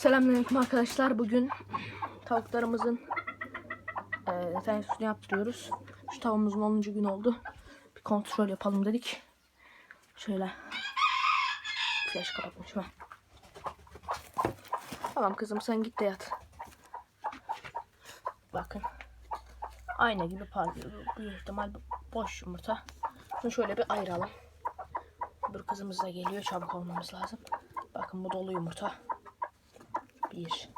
Selamünaleyküm arkadaşlar. Bugün tavuklarımızın e, teneffüsünü yaptırıyoruz. Şu tavuğumuzun 10. gün oldu. Bir kontrol yapalım dedik. Şöyle. Flash kapatmışım. ha. Tamam kızım sen git de yat. Bakın. Ayna gibi parlıyor. Büyük ihtimal boş yumurta. Bunu şöyle bir ayıralım. Bir kızımız da geliyor. Çabuk olmamız lazım. Bakın bu dolu yumurta. Bir.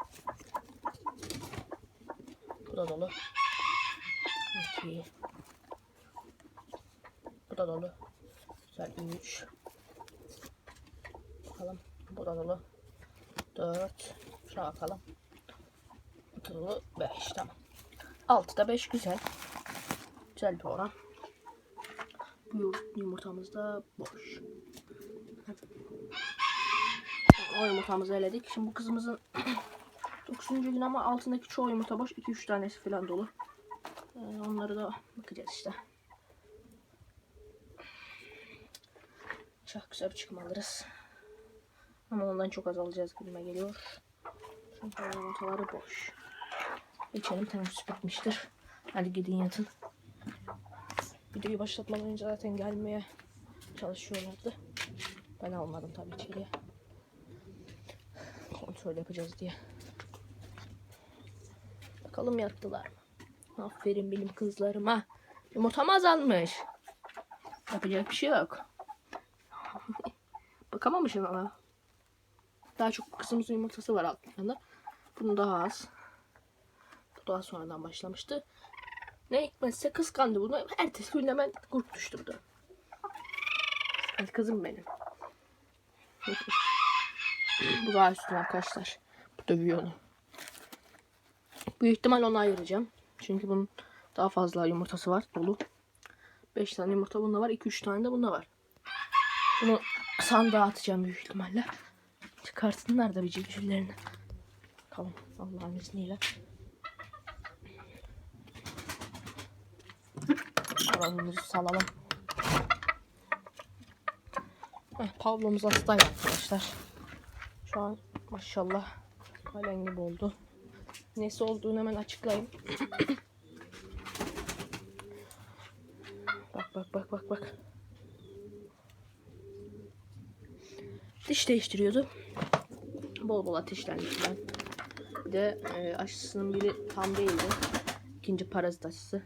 Bu da dolu. İki. Bu da dolu. Güzel. Üç. Bakalım. Bu da dolu. Dört. Şuna bakalım. Bu da dolu. Beş. Tamam. Altıda beş. Güzel. Güzel bir oran. Yumurtamız da boş. O yumurtamızı eledik. Şimdi bu kızımızın 9. gün ama altındaki çoğu yumurta boş. 2-3 tanesi falan dolu. Ee, onları da bakacağız işte. Çok güzel bir çıkım alırız. Ama ondan çok az alacağız gibime geliyor. Çünkü yumurtaları boş. İçelim teneffüs bitmiştir. Hadi gidin yatın. Videoyu başlatmadan önce zaten gelmeye çalışıyorlardı. Ben almadım tabii içeriye. Kontrol yapacağız diye. Bakalım yattılar mı? Aferin benim kızlarıma. Yumurtam azalmış. Yapacak bir şey yok. Bakamamışım ama. Daha çok kızımızın yumurtası var altında. Bunun daha az. Bu daha sonradan başlamıştı. Ne hikmetse kıskandı bunu. Ertesi gün hemen kurt düştürdü. Hadi kızım benim. Bu daha üstün arkadaşlar. Bu dövüyor onu. Büyük ihtimal onu ayıracağım. Çünkü bunun daha fazla yumurtası var dolu. 5 tane yumurta bunda var. 2-3 tane de bunda var. Bunu sandığa atacağım büyük ihtimalle. Çıkarsınlar da bir civcivlerini. Bakalım Allah'ın izniyle. Arabamızı salalım. Heh, Pablo'muz hastaydı arkadaşlar. Şu an maşallah halen gibi oldu. Nesi olduğunu hemen açıklayayım. bak bak bak bak bak. Diş değiştiriyordu. Bol bol ateşlendi falan. Bir de e, aşısının biri tam değildi. İkinci parazit aşısı.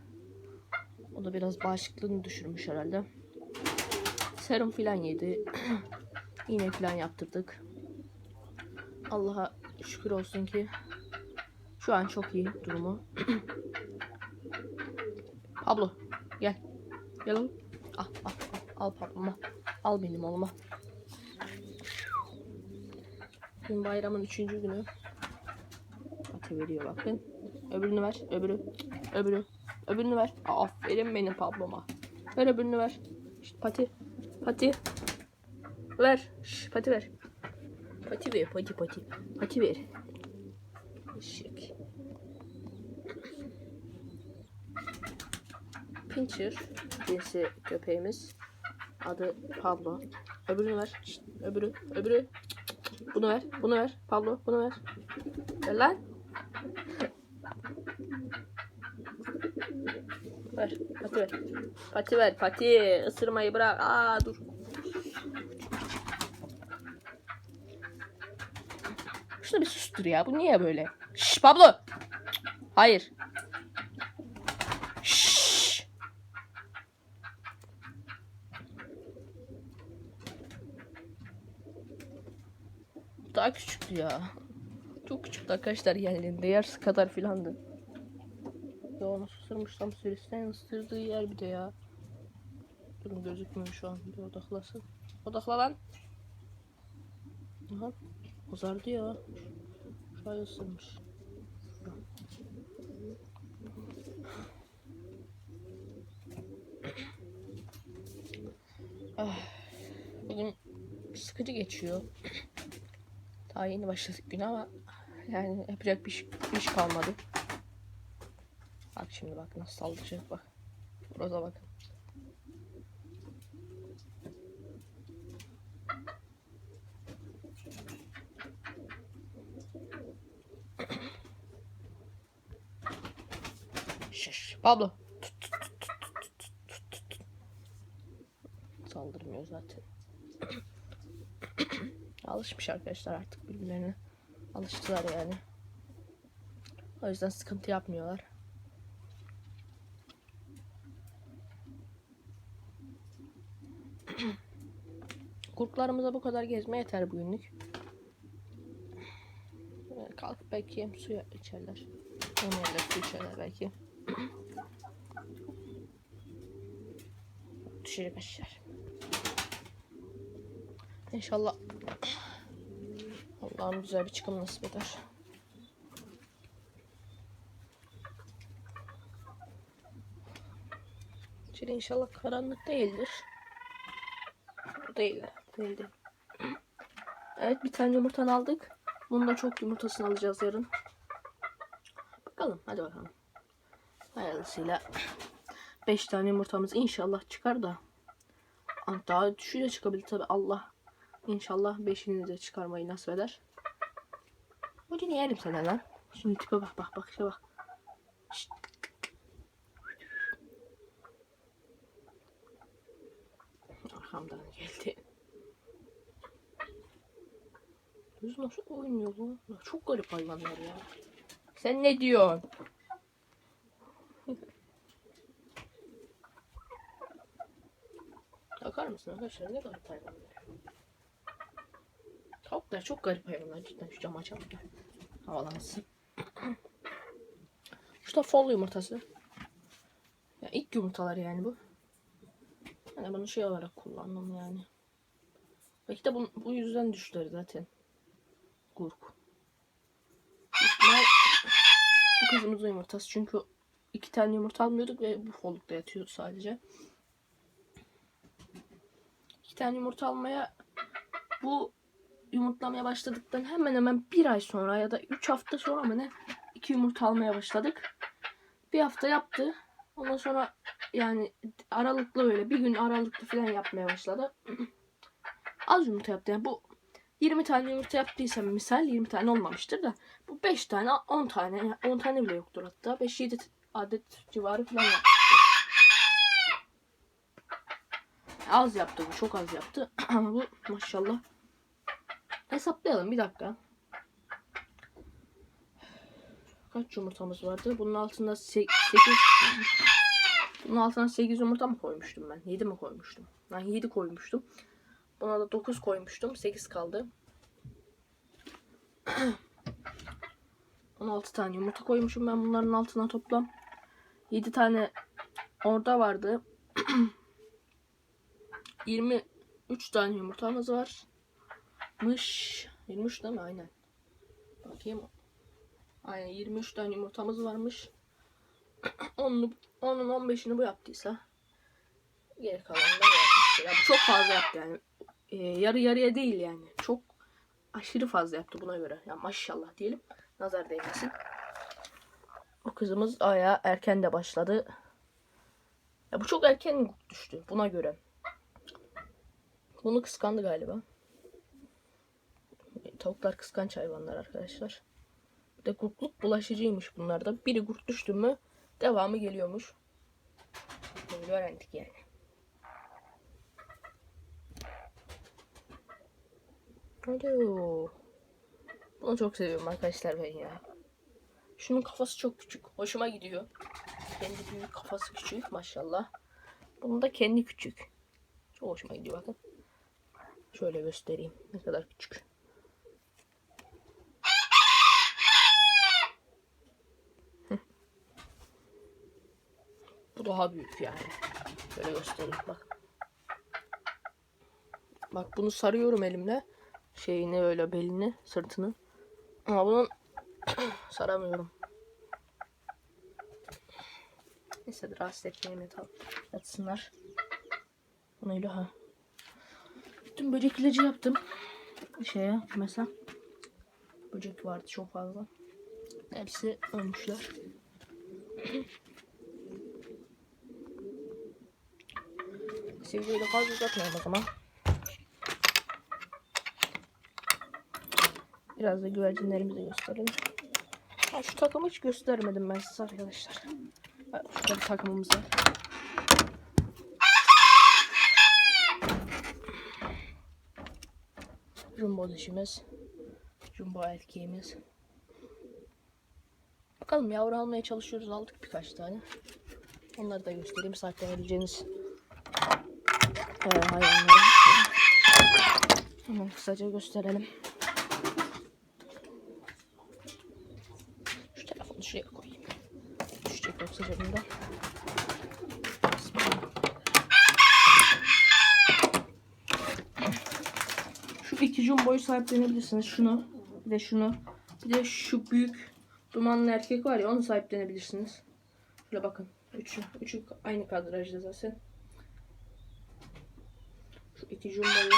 O da biraz bağışıklığını düşürmüş herhalde. Serum filan yedi. İğne filan yaptırdık. Allah'a şükür olsun ki şu an çok iyi durumu. Pablo gel. Gel oğlum. Al al al. Al Pablo'ma. Al benim oğluma. Bugün bayramın üçüncü günü. Atı veriyor bakın. Öbürünü ver. Öbürü. Öbürü. Öbürünü ver. Aferin benim Pablo'ma. Ver öbürünü ver. İşte pati. Pati. Ver. Şş, pati ver. Pati ver. Pati pati. Pati ver. Işık. Pincher cinsi köpeğimiz. Adı Pablo. Öbürünü ver. Şşt, öbürü. Öbürü. Bunu ver. Bunu ver. Pablo. Bunu ver. Ver lan. Ver. Pati ver. Pati ver. Pati. Isırmayı bırak. Aa dur. Şunu bir sustur ya. Bu niye böyle? Şş Pablo. Hayır. Şşş. Daha küçüktü ya. Çok küçüktü arkadaşlar yerlerinde. Yarısı kadar filandı. Ya onu ısırmışsam sürüsten ısırdığı yer bir de ya. Durun gözükmüyor şu an. Bir odaklasın. Odakla lan. Aha. Kızardı ya. Şurayı ısırmış. Ah, Bugün sıkıcı geçiyor. Daha yeni başladık gün ama yani yapacak bir iş, iş kalmadı. Bak şimdi bak nasıl saldıracak bak. Burada bakın. Şş. Pablo. Saldırmıyor zaten. Alışmış arkadaşlar artık birbirlerine. Alıştılar yani. O yüzden sıkıntı yapmıyorlar. Kurtlarımıza bu kadar gezme yeter bugünlük. Kalkıp belki hem suya içerler. Onun yerine su içerler belki. Düşecek aşağı. İnşallah Allah'ım güzel bir çıkım nasip eder. İçeri inşallah karanlık değildir. Değil. Değildi. Evet bir tane yumurtan aldık. Bunun da çok yumurtasını alacağız yarın. Bakalım hadi bakalım. Hayırlısıyla 5 tane yumurtamız inşallah çıkar da. Ah, Daha düşüğü de çıkabilir tabi Allah. İnşallah 5'ini de çıkarmayı nasip eder. Bugün yerim sana lan. Şimdi tipe bak bak bak işte bak. Şşt. Arkamdan geldi. Düz nasıl oynuyor bu? Çok garip hayvanlar ya. Sen ne diyorsun? Bakar mısın arkadaşlar ne garip hayvanlar. Tavuklar çok garip hayvanlar cidden şu camı açalım da havalansın. Şu da fol yumurtası. Ya ilk yumurtalar yani bu. Yani bunu şey olarak kullandım yani. Belki de bu, bu yüzden düştüler zaten. Gurk. Bu kızımızın yumurtası çünkü iki tane yumurta almıyorduk ve bu follukta yatıyordu sadece. Tane yumurta almaya bu yumurtlamaya başladıktan hemen hemen bir ay sonra ya da üç hafta sonra mı ne iki yumurta almaya başladık. Bir hafta yaptı. Ondan sonra yani aralıklı öyle bir gün aralıklı falan yapmaya başladı. Az yumurta yaptı. Yani bu 20 tane yumurta yaptıysam misal 20 tane olmamıştır da bu 5 tane 10 tane 10 tane bile yoktur hatta 5-7 adet civarı falan yaptı. Az yaptı bu çok az yaptı ama bu maşallah hesaplayalım bir dakika. Kaç yumurtamız vardı? Bunun altında 8 Bunun altına 8 yumurta mı koymuştum ben? 7 mi koymuştum? Ben 7 koymuştum. Buna da 9 koymuştum. 8 kaldı. 16 tane yumurta koymuşum ben bunların altına toplam. 7 tane orada vardı. 23 tane yumurtamız var. Mış. 23 değil mi? Aynen. Bakayım. Aynen 23 tane yumurtamız varmış. 10'unu, 10'un 15'ini bu yaptıysa geri kalanı da yapmıştır. Ya bu çok fazla yaptı yani. Ee, yarı yarıya değil yani. Çok aşırı fazla yaptı buna göre. Ya maşallah diyelim. Nazar değmesin. O kızımız aya erken de başladı. Ya bu çok erken düştü buna göre. Bunu kıskandı galiba. Tavuklar kıskanç hayvanlar arkadaşlar. Bir de kurtluk bulaşıcıymış bunlarda. Biri kurt düştü mü devamı geliyormuş. Böyle öğrendik yani. Alo. Bunu çok seviyorum arkadaşlar ben ya. Şunun kafası çok küçük. Hoşuma gidiyor. Kendi büyük kafası küçük maşallah. Bunun da kendi küçük. Çok hoşuma gidiyor bakın. Şöyle göstereyim. Ne kadar küçük. Bu daha büyük yani. Şöyle göstereyim bak. Bak bunu sarıyorum elimle. Şeyini öyle belini, sırtını. Ama bunun saramıyorum. Neyse rahatsız etmeyeyim yatalım. Yatsınlar. Bunu ha. Bütün böcek ilacı yaptım. Şeye mesela. Böcek vardı çok fazla. Hepsi ölmüşler. Sevgiyle fazla uzatmayalım o zaman. Biraz da güvercinlerimizi gösterelim. Ha, şu takımı hiç göstermedim ben size arkadaşlar. Şurada bir takımımız var. Jumbo dişimiz. Jumbo erkeğimiz. Bakalım yavru almaya çalışıyoruz. Aldık birkaç tane. Onları da göstereyim. Sahiplenebileceğiniz e, hayvanları. Hemen kısaca gösterelim. Şu telefonu şuraya koyayım. Düşecek yoksa cebimden. Bismillah. Şu iki jumboyu sahiplenebilirsiniz. Şunu de şunu. Bir de şu büyük dumanlı erkek var ya onu sahiplenebilirsiniz. Şöyle bakın. Üçü, üçü aynı kadrajda zaten. Şu iki jumboyu.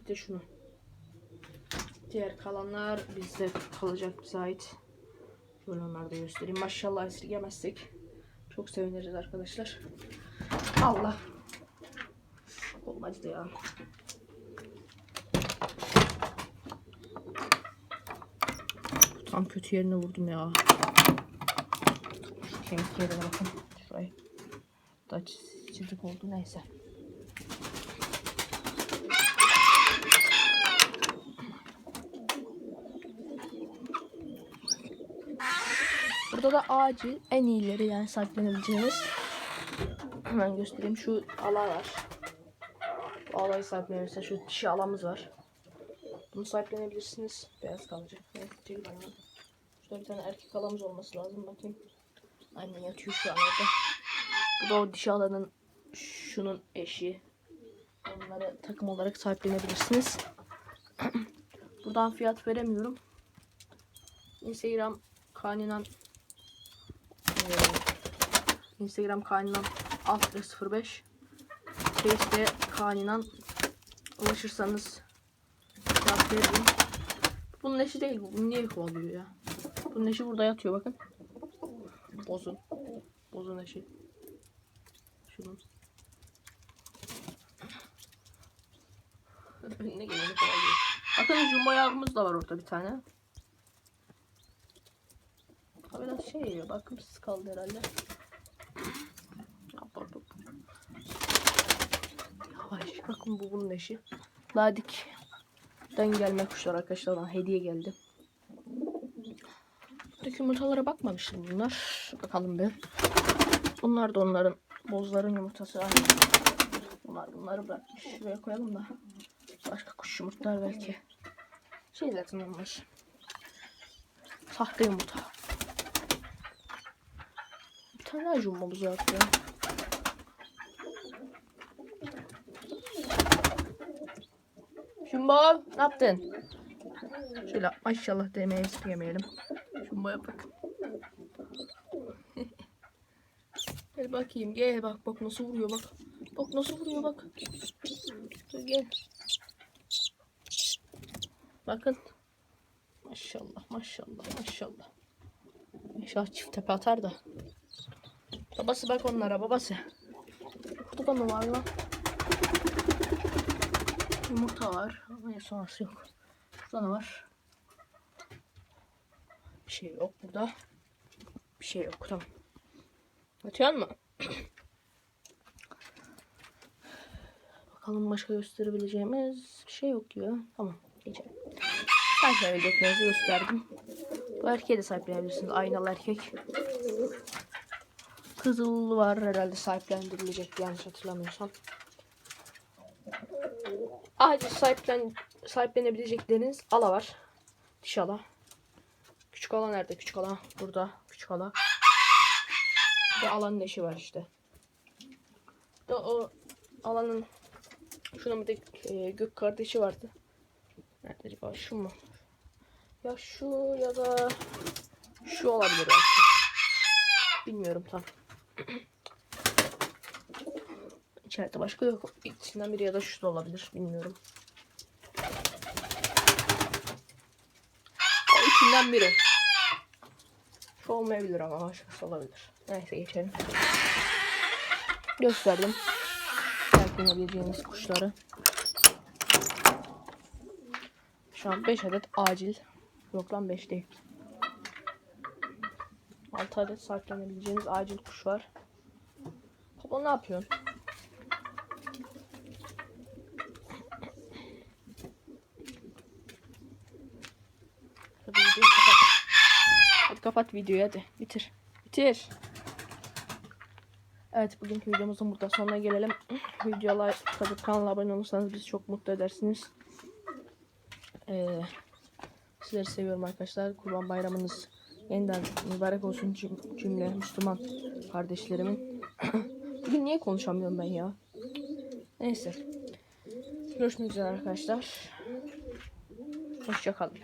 Bir de şunu. Diğer kalanlar bizde kalacak bize ait. Şöyle onları da göstereyim. Maşallah esirgemezsek çok seviniriz arkadaşlar. Allah. Acıdı ya. Tam kötü yerine vurdum ya. Şu kemik yerine bakın. Şurayı. Da çizik oldu neyse. Burada da acil en iyileri yani sahiplenebileceğiniz. Hemen göstereyim. Şu ala var. Bu alayı sahiplenebilirsiniz. Şu dişi alamız var. Bunu sahiplenebilirsiniz. Beyaz kalacak. Evet. Şurada bir tane erkek alamız olması lazım. Bakayım. Aynen yatıyor şu an orada. Bu da o dişi alanın şunun eşi. Onları takım olarak sahiplenebilirsiniz. Buradan fiyat veremiyorum. Instagram kaninan Instagram kaninan alt 05 Face'de kaninan ulaşırsanız fiyat veririm. Bunun eşi değil bu. Niye kovalıyor ya? Bunun eşi burada yatıyor bakın. Bozun. Bozun eşi. Şunun. Önüne geleni kovalıyor. Bakın jumbo yavrumuz da var orada bir tane. Ha, Biraz şey yiyor. Bakımsız kaldı herhalde. Hop, hop, hop. Yavaş. Bakın bu bunun eşi. Ladik'ten gelme kuşlar arkadaşlar. Hediye geldi. Buradaki yumurtalara bakmamıştım bunlar. Bakalım bir. Bunlar da onların bozların yumurtası. Bunlar bunları bırakmış. Şuraya koyalım da. Başka kuş yumurtlar belki. Şey zaten onlar. Sahte yumurta. Bir tane daha jumbomuz var ya. Jumbo ne yaptın? Şöyle maşallah demeye istemeyelim. Jumbo'ya bakın. gel bakayım gel bak bak nasıl vuruyor bak. Bak nasıl vuruyor bak. Dur gel. Bakın. Maşallah maşallah maşallah. İnşallah çift tepe atar da. Babası bak onlara babası. Burada da mı var lan? Yumurta var. Ama sonrası yok. Burada ne var? Şey yok burada. Bir şey yok tamam. Atıyor mu? Bakalım başka gösterebileceğimiz bir şey yok ya. Tamam geçelim. Sahiplenebileceklerinizi gösterdim. Bu erkeğe de sahiplenebilirsiniz. Aynalı erkek. Kızıl var herhalde sahiplendirilecek yanlış hatırlamıyorsam. Acil sahiplen, sahiplenebilecekleriniz ala var. Diş ala. Küçük ala nerede? Küçük ala burada. Küçük ala. Bir de alanın eşi var işte. Bir de o alanın şunun bir de e, gök kardeşi vardı. Nerede acaba? Şu mu? Ya şu ya da şu olabilir belki. Bilmiyorum tam. İçeride başka yok. İkisinden biri ya da şu da olabilir. Bilmiyorum. O içinden biri. Şu olmayabilir ama başkası olabilir. Neyse geçelim. Gösterdim. Sahiplenebileceğiniz kuşları. Şu an 5 adet acil. Yok lan 5 değil. 6 adet sahiplenebileceğiniz acil kuş var. Pablo ne yapıyorsun? Hadi videoyu kapat. Hadi kapat videoyu hadi. Bitir. Bitir. Evet bugünkü videomuzun burada sonuna gelelim. Videoya like kanala abone olursanız bizi çok mutlu edersiniz. Ee, sizleri seviyorum arkadaşlar. Kurban bayramınız yeniden mübarek olsun cüm- cümle Müslüman kardeşlerimin. Bugün niye konuşamıyorum ben ya? Neyse. Görüşmek üzere arkadaşlar. Hoşçakalın.